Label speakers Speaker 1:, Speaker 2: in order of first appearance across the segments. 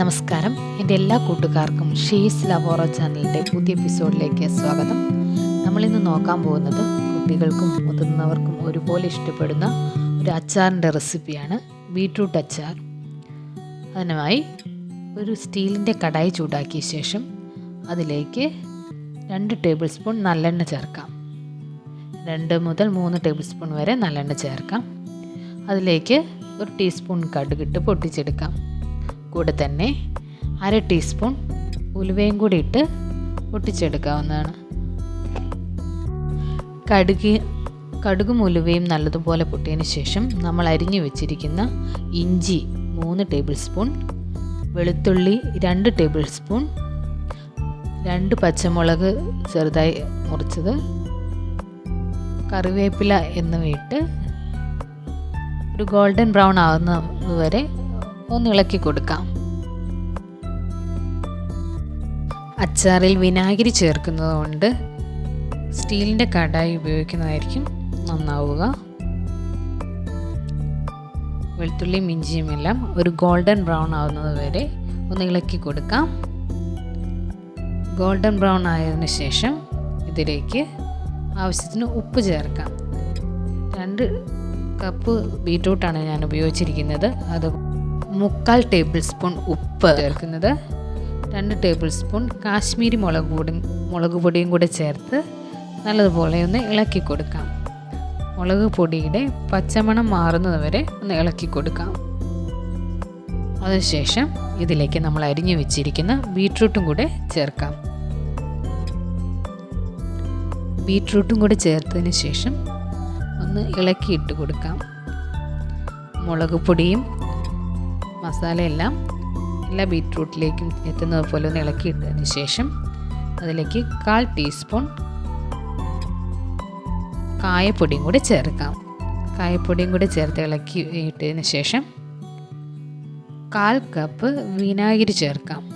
Speaker 1: നമസ്കാരം. എന്റെ എല്ലാ കൂട്ടുകാർക്കും ഷീസ് ലവോറ ചാനലിന്റെ പുതിയ എപ്പിസോഡിലേക്ക് സ്വാഗതം. നമ്മളിന്ന് നോക്കാൻ പോകുന്നത് കുട്ടികൾക്കും മുതിർന്നവർക്കും ഒരുപോലെ ഇഷ്ടപ്പെടുന്ന ഒരു അച്ചാറിന്റെ റെസിപ്പിയാണ് ബീട്രൂട്ട് അച്ചാർ. അതിനായി ഒരു സ്റ്റീലിന്റെ കടായി ചൂടാക്കിയ ശേഷം അതിലേക്ക് രണ്ട് ടേബിൾ സ്പൂൺ നല്ലെണ്ണ ചേർക്കാം. രണ്ട് മുതൽ മൂന്ന് ടേബിൾ സ്പൂൺ വരെ നല്ലെണ്ണ ചേർക്കാം. അതിലേക്ക് ഒരു ടീസ്പൂൺ കടുകിട്ട് പൊട്ടിച്ചെടുക്കാം. കൂടെ തന്നെ അര ടീസ്പൂൺ ഉലുവയും കൂടി ഇട്ട് പൊട്ടിച്ചെടുക്കാവുന്നതാണ്. കടുക് കടുകും ഉലുവയും നല്ലതുപോലെ പൊട്ടിയതിന് ശേഷം നമ്മൾ അരിഞ്ഞു വെച്ചിരിക്കുന്ന ഇഞ്ചി മൂന്ന് ടേബിൾ സ്പൂൺ വെളുത്തുള്ളി രണ്ട് ടേബിൾ സ്പൂൺ രണ്ട് പച്ചമുളക് ചെറുതായി മുറിച്ചത് കറിവേപ്പില എന്നിവയിട്ട് ഒരു ഗോൾഡൻ ബ്രൗൺ ആകുന്നത് വരെ ഒന്ന് ഇളക്കി കൊടുക്കാം. അച്ചാറിൽ വിനാഗിരി ചേർക്കുന്നത് കൊണ്ട് സ്റ്റീലിന്റെ കടായി ഉപയോഗിക്കുന്നതായിരിക്കും നന്നാവുക. വെളുത്തുള്ളിയും ഇഞ്ചിയും എല്ലാം ഒരു ഗോൾഡൻ ബ്രൗൺ ആവുന്നത് വരെ ഒന്ന് ഇളക്കി കൊടുക്കാം. ഗോൾഡൻ ബ്രൗൺ ആയതിനു ശേഷം ഇതിലേക്ക് ആവശ്യത്തിന് ഉപ്പ് ചേർക്കാം. രണ്ട് കപ്പ് ബീറ്റ്റൂട്ടാണ് ഞാൻ ഉപയോഗിച്ചിരിക്കുന്നത്. അത് മുക്കാൽ ടേബിൾ സ്പൂൺ ഉപ്പ് ചേർക്കുന്നത്. രണ്ട് ടേബിൾ സ്പൂൺ കാശ്മീരി മുളക് പൊടി മുളക് പൊടിയും കൂടെ ചേർത്ത് നല്ലതുപോലെ ഒന്ന് ഇളക്കി കൊടുക്കാം. മുളക് പൊടിയുടെ പച്ചമണം മാറുന്നത് വരെ ഒന്ന് ഇളക്കി കൊടുക്കാം. അതിനുശേഷം ഇതിലേക്ക് നമ്മൾ അരിഞ്ഞു വെച്ചിരിക്കുന്ന ബീട്രൂട്ടും കൂടെ ചേർക്കാം. ബീട്രൂട്ടും കൂടെ ചേർത്തതിന് ശേഷം ഒന്ന് ഇളക്കിയിട്ട് കൊടുക്കാം. മുളക് പൊടിയും മസാലയെല്ലാം എല്ലാ ബീറ്റ്റൂട്ടിലേക്കും എത്തുന്നത് പോലെ ഒന്ന് ഇളക്കിയിട്ടതിന് ശേഷം അതിലേക്ക് കാൽ ടീസ്പൂൺ കായപ്പൊടിയും കൂടി ചേർക്കാം. കായപ്പൊടിയും കൂടി ചേർത്ത് ഇളക്കി ഇട്ടതിന് ശേഷം കാൽ കപ്പ് വിനാഗിരി ചേർക്കാം.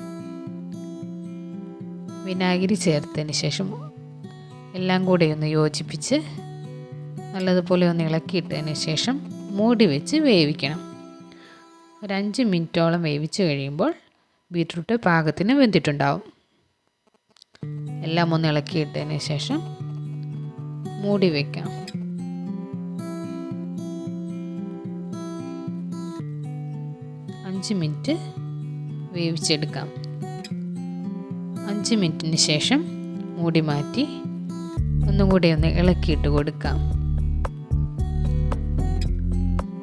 Speaker 1: വിനാഗിരി ചേർത്തതിന് ശേഷം എല്ലാം കൂടി ഒന്ന് യോജിപ്പിച്ച് നല്ലതുപോലെ ഒന്ന് ഇളക്കിയിട്ടതിന് ശേഷം മൂടി വെച്ച് വേവിക്കണം. ഒരു അഞ്ച് മിനിറ്റോളം വേവിച്ച് കഴിയുമ്പോൾ ബീട്രൂട്ട് പാകത്തിന് വെന്തിട്ടുണ്ടാവും. എല്ലാം ഒന്ന് ഇളക്കിയിട്ടതിന് ശേഷം മൂടി വയ്ക്കാം അഞ്ച് മിനിറ്റ് വേവിച്ചെടുക്കാം. അഞ്ച് മിനിറ്റിന് ശേഷം മൂടി മാറ്റി ഒന്നും കൂടി ഒന്ന് ഇളക്കിയിട്ട് കൊടുക്കാം.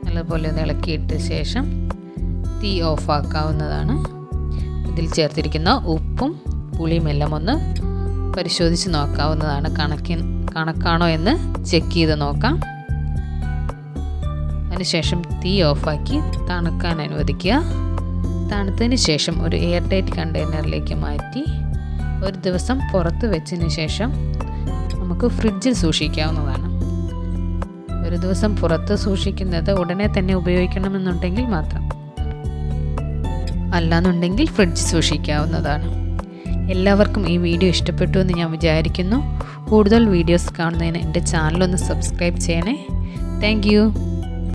Speaker 1: നല്ലപോലെ ഒന്ന് ഇളക്കിയിട്ട ശേഷം തീ ഓഫാക്കാവുന്നതാണ്. ഇതിൽ ചേർത്തിരിക്കുന്ന ഉപ്പും പുളിയും എല്ലാം ഒന്ന് പരിശോധിച്ച് നോക്കാവുന്നതാണ്. കണക്കി കണക്കാണോ എന്ന് ചെക്ക് ചെയ്ത് നോക്കാം. അതിനുശേഷം തീ ഓഫാക്കി തണുക്കാൻ അനുവദിക്കുക. തണുത്തതിന് ശേഷം ഒരു എയർ ടൈറ്റ് കണ്ടെയ്നറിലേക്ക് മാറ്റി ഒരു ദിവസം പുറത്ത് വെച്ചതിന് ശേഷം നമുക്ക് ഫ്രിഡ്ജിൽ സൂക്ഷിക്കാവുന്നതാണ്. ഒരു ദിവസം പുറത്ത് സൂക്ഷിക്കുന്നത് ഉടനെ തന്നെ ഉപയോഗിക്കണമെന്നുണ്ടെങ്കിൽ മാത്രം. അല്ലാന്നുണ്ടെങ്കിൽ ഫ്രിഡ്ജ് സൂക്ഷിക്കാവുന്നതാണ്. എല്ലാവർക്കും ഈ വീഡിയോ ഇഷ്ടപ്പെട്ടു എന്ന് ഞാൻ വിചാരിക്കുന്നു. കൂടുതൽ വീഡിയോസ് കാണുന്നതിന് എന്റെ ചാനലൊന്ന് സബ്സ്ക്രൈബ് ചെയ്യണേ. താങ്ക്